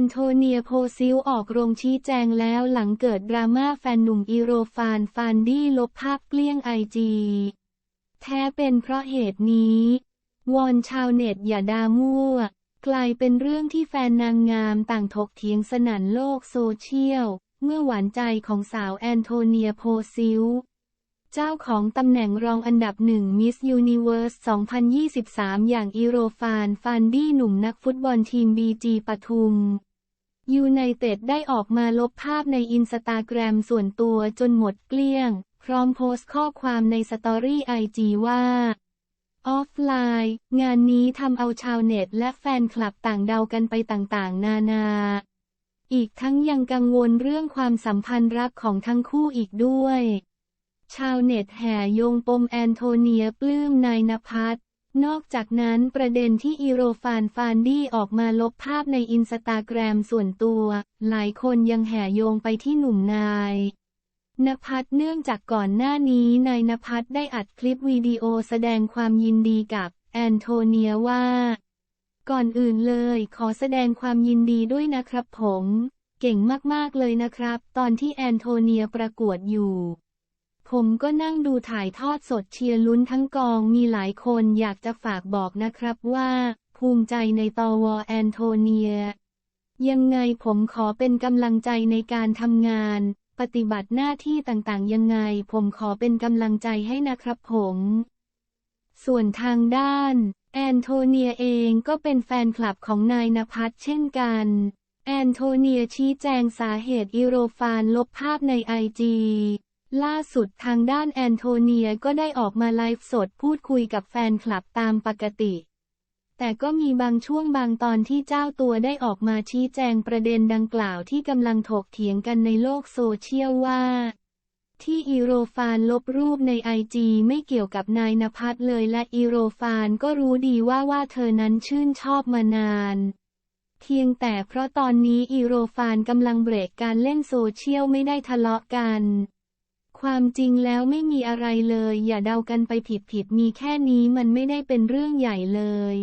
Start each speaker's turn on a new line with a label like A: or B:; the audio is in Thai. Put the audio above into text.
A: อนโทเนียโพซิลออกโรงชี้แจงแล้วหลังเกิดดราม่าแฟนหนุ่มอีโรฟานฟานดี้ลบภาพเกลี้ยงไอจีแท้เป็นเพราะเหตุนี้ วอนชาวเน็ตอย่าดามั่ว กลายเป็นเรื่องที่แฟนนางงามต่างถกเถียงสนั่นโลกโซเชียล เมื่อหวานใจของสาวแอนโทเนียโพซิลเจ้าของตำแหน่งรองอันดับหนึ่งมิสยูนิเวิร์ส 2023 อย่างอีโรฟาน ฟานดี้หนุ่มนักฟุตบอลทีมบีจีปทุม ยูไนเต็ดได้ออกมาลบภาพในอินสตาแกรมส่วนตัวจนหมดเกลี้ยง พร้อมโพสต์ข้อความในสตอรี่ไอจีว่าออฟไลน์ งานนี้ทำเอาชาวเน็ตและแฟนคลับต่างเดากันไปต่างๆ นานา อีกทั้งยังกังวลเรื่องความสัมพันธ์รักของทั้งคู่อีกด้วย ชาวเน็ตแห่โยงปมแอนโทเนียปลื้มนายนภัส นอกจากนั้นประเด็นที่อีโรฟานฟานดี้ออกมาลบภาพในอินสตาแกรมส่วนตัว หลายคนยังแห่โยงไปที่หนุ่มนายนภัสเนื่องจากก่อนหน้านี้นายนภัสได้อัดคลิปวิดีโอแสดงความยินดีกับ แอนโทเนียว่า ก่อนอื่นเลยขอแสดงความยินดีด้วยนะครับผม เก่งมากๆเลยนะครับ ตอนที่แอนโทเนียประกวดอยู่ ผมก็นั่งดูถ่ายทอดสดเชียร์ลุ้นทั้งกองมีหลายคนอยากจะฝากบอกนะครับว่า ภูมิใจในตอวอแอนโทเนีย ยังไงผมขอเป็นกำลังใจในการทำงาน ปฏิบัติหน้าที่ต่างๆ ยังไง ผมขอเป็นกำลังใจให้นะครับผม ส่วนทางด้าน แอนโทเนียเองก็เป็นแฟนคลับของนายนภัสเช่นกันแอนโทเนียชี้แจงสาเหตุอีโรฟานลบภาพในไอจี ล่าสุดทางด้านแอนโทเนียก็ได้ออกมาไลฟ์สดพูดคุยกับแฟนคลับตามปกติ แต่ก็มีบางช่วงบางตอนที่เจ้าตัวได้ออกมาชี้แจงประเด็นดังกล่าวที่กำลังถกเถียงกันในโลกโซเชียลว่า ที่อีโรฟานลบรูปในไอจีไม่เกี่ยวกับนายนภัสเลยและอีโรฟานก็รู้ดีว่าว่าเธอนั้นชื่นชอบมานานเพียงแต่เพราะตอนนี้อีโรฟานกำลังเบรกการเล่นโซเชียลไม่ได้ทะเลาะกัน ความจริงแล้วไม่มีอะไรเลย อย่าเดากันไปผิดผิดมีแค่นี้มันไม่ได้เป็นเรื่องใหญ่เลย